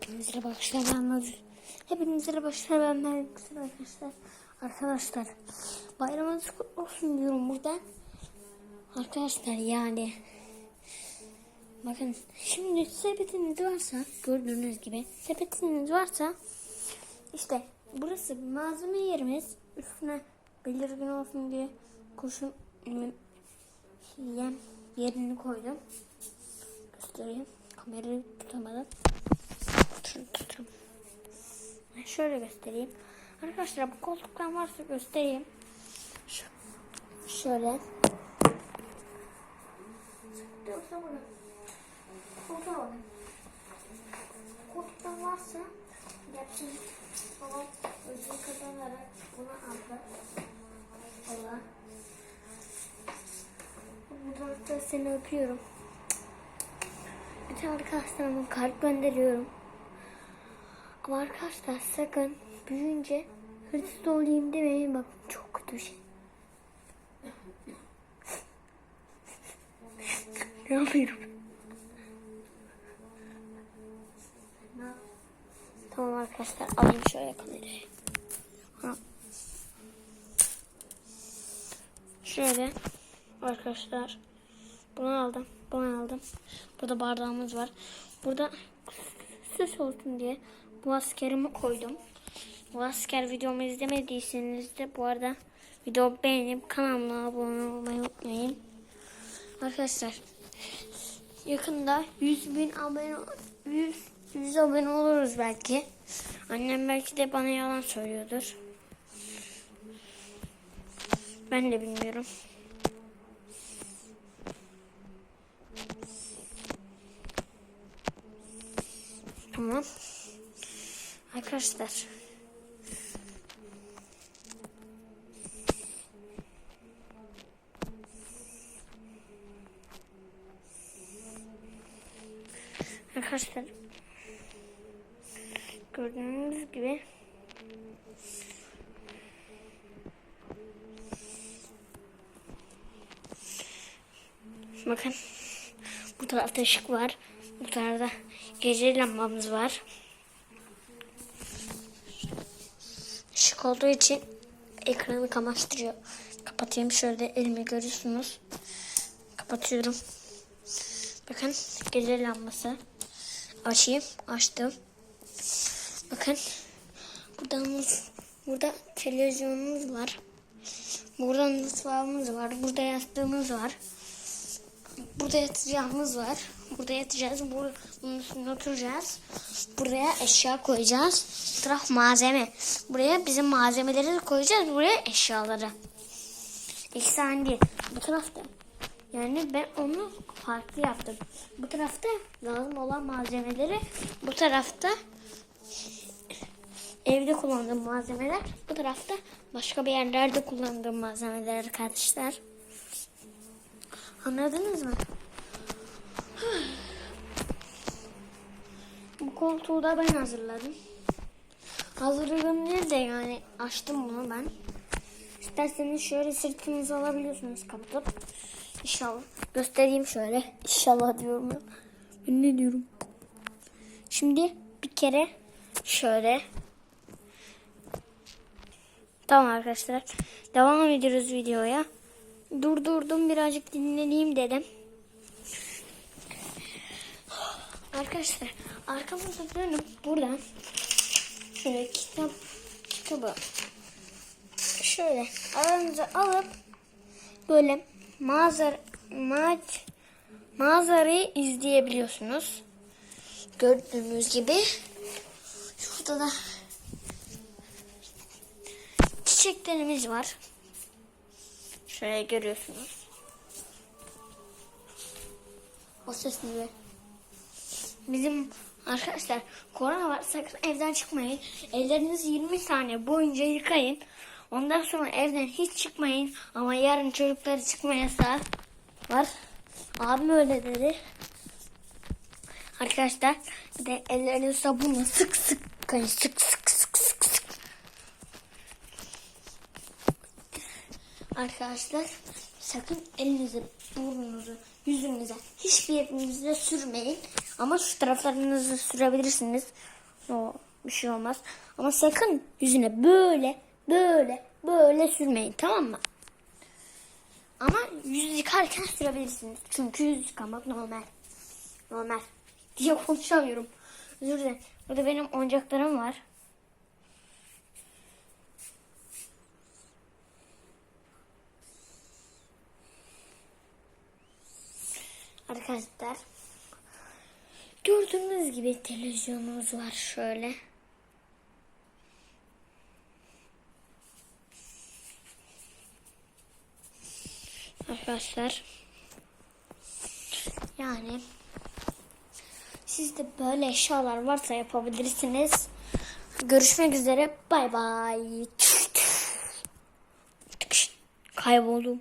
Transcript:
Hepinize başlar ben Hepinize başlar ben Meleksin arkadaşlar. Arkadaşlar bayramınız kutlu olsun diyorum buradan. Arkadaşlar yani bakın şimdi sepetiniz varsa gördüğünüz gibi sepetiniz varsa işte burası malzeme yerimiz üstüne belirgin olsun diye kurşun yem yerini koydum. Göstereyim. Kamerayı tutamadım. Ben Şöyle göstereyim. Arkadaşlar bu koltuktan varsa göstereyim. Şu, şöyle. Koltuktan varsa yapsın. Babam ödül kazanarak bunu aldı. Allah. Buradan da seni öpüyorum. Bütün arkadaşlarıma kalp gönderiyorum. Ama arkadaşlar sakın büyüyünce hırsız olayım demeyin. Bak çok kötü bir şey. ne yapıyorum? Tamam arkadaşlar alayım şöyle kamerayı. Şöyle arkadaşlar bunu aldım. Bunu aldım. Burada bardağımız var. Burada süs olsun diye bu askerimi koydum. Bu asker videomu izlemediyseniz de bu arada video beğenip kanalıma abone olmayı unutmayın. Arkadaşlar yakında 100 bin abone 100, 100 abone oluruz belki. Annem belki de bana yalan söylüyordur. Ben de bilmiyorum. Tamam. Arkadaşlar. Arkadaşlar. Gördüğünüz gibi Bakın. Bu tarafta ışık var. Bu tarafta gece lambamız var. Işık olduğu için ekranı kamaştırıyor. Kapatayım şöyle elimi görüyorsunuz. Kapatıyorum. Bakın gece lambası. Açayım. Açtım. Bakın. Buradan burada televizyonumuz var. Burada mutfağımız var. Burada yastığımız var. Burada yatacağımız var. Burada yatacağız. Bur bunun üstüne oturacağız. Buraya eşya koyacağız. Bu taraf malzeme. Buraya bizim malzemeleri koyacağız. Buraya eşyaları. Değil. Bu tarafta. Yani ben onu farklı yaptım. Bu tarafta lazım olan malzemeleri bu tarafta evde kullandığım malzemeler bu tarafta başka bir yerlerde kullandığım malzemeler arkadaşlar. Anladınız mı? Koltuğu da ben hazırladım. Hazırladım nerede yani açtım bunu ben. İsterseniz şöyle sırtınızı alabiliyorsunuz kapatıp. İnşallah. Göstereyim şöyle. İnşallah diyorum ya. Ben ne diyorum? Şimdi bir kere şöyle. Tamam arkadaşlar. Devam ediyoruz videoya. Durdurdum birazcık dinleneyim dedim. Arkadaşlar arkamıza dönüp buradan şöyle kitap kitabı şöyle aranıza alıp böyle manzara maç manzarayı izleyebiliyorsunuz. Gördüğünüz gibi şurada da çiçeklerimiz var. Şöyle görüyorsunuz. O ses ne? Bizim arkadaşlar korona var sakın evden çıkmayın. Ellerinizi 20 saniye boyunca yıkayın. Ondan sonra evden hiç çıkmayın. Ama yarın çocukları çıkma yasağı var. Abim öyle dedi. Arkadaşlar bir de ellerinizi sabunla sık sık yıkayın. Sık sık sık sık sık. Arkadaşlar sakın elinizi, burnunuzu, yüzünüze hiçbir yerinize sürmeyin. Ama şu taraflarınızı sürebilirsiniz. O bir şey olmaz. Ama sakın yüzüne böyle böyle böyle sürmeyin tamam mı? Ama yüz yıkarken sürebilirsiniz. Çünkü yüz yıkamak normal. Normal. Diye konuşamıyorum. Özür dilerim. Burada benim oyuncaklarım var. Arkadaşlar. Gördüğünüz gibi televizyonumuz var şöyle. Arkadaşlar. Yani sizde böyle eşyalar varsa yapabilirsiniz. Görüşmek üzere. Bay bay. Kayboldum.